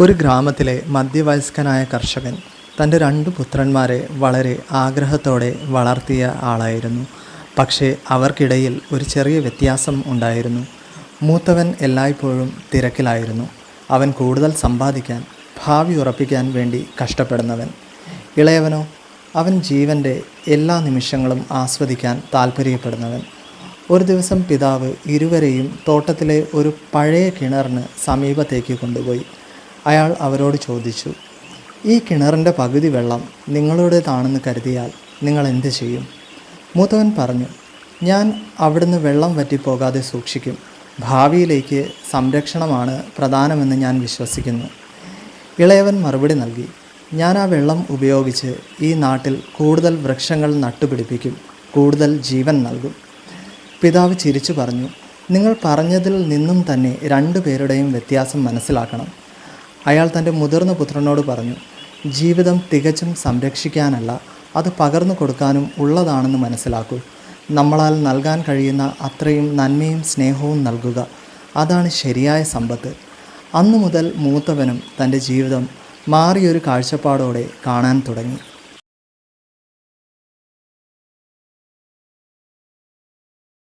ഒരു ഗ്രാമത്തിലെ മധ്യവയസ്കനായ കർഷകൻ തന്റെ രണ്ട് പുത്രന്മാരെ വളരെ ആഗ്രഹത്തോടെ വളർത്തിയ ആളായിരുന്നു. പക്ഷേ അവർക്കിടയിൽ ഒരു ചെറിയ വ്യത്യാസം ഉണ്ടായിരുന്നു. മൂത്തവൻ എല്ലായ്പ്പോഴും തിരക്കിലായിരുന്നു. അവൻ കൂടുതൽ സമ്പാദിക്കാൻ ഭാവി ഉറപ്പിക്കാൻ വേണ്ടി കഷ്ടപ്പെടുന്നവൻ. ഇളയവനോ അവൻ ജീവന്റെ എല്ലാ നിമിഷങ്ങളും ആസ്വദിക്കാൻ താല്പര്യപ്പെടുന്നവൻ ഒരു ദിവസം പിതാവ് ഇരുവരെയും തോട്ടത്തിലെ ഒരു പഴയ കിണറിന് സമീപത്തേക്ക് കൊണ്ടുപോയി. അയാൾ അവരോട് ചോദിച്ചു ഈ കിണറിന്റെ പകുതി വെള്ളം നിങ്ങളുടേതാണെന്ന് കരുതിയാൽ നിങ്ങൾ എന്ത് ചെയ്യും? മൂത്തവൻ പറഞ്ഞു ഞാൻ അവിടുന്ന് വെള്ളം വറ്റിപ്പോകാതെ സൂക്ഷിക്കും. ഭാവിയിലേക്ക് സംരക്ഷണമാണ് പ്രധാനമെന്ന് ഞാൻ വിശ്വസിക്കുന്നു. ഇളയവൻ മറുപടി നൽകി ഞാൻ ആ വെള്ളം ഉപയോഗിച്ച് ഈ നാട്ടിൽ കൂടുതൽ വൃക്ഷങ്ങൾ നട്ടുപിടിപ്പിക്കും കൂടുതൽ ജീവൻ നൽകും. പിതാവ് ചിരിച്ചു പറഞ്ഞു നിങ്ങൾ പറഞ്ഞതിൽ നിന്നും തന്നെ രണ്ടു പേരുടെയും വ്യത്യാസം മനസ്സിലാക്കണം. അയാൾ തന്റെ മുതിർന്ന പുത്രനോട് പറഞ്ഞു ജീവിതം തികച്ചും സംരക്ഷിക്കാനല്ല അത് പകർന്നു കൊടുക്കാനും ഉള്ളതാണെന്ന് മനസ്സിലാക്കൂ. നമ്മളാൽ നൽകാൻ കഴിയുന്ന അത്രയും നന്മയും സ്നേഹവും നൽകുക. അതാണ് ശരിയായ സമ്പത്ത്. അന്നു മുതൽ മൂത്തവനും തന്റെ ജീവിതം മാറിയൊരു കാഴ്ചപ്പാടോടെ കാണാൻ തുടങ്ങി.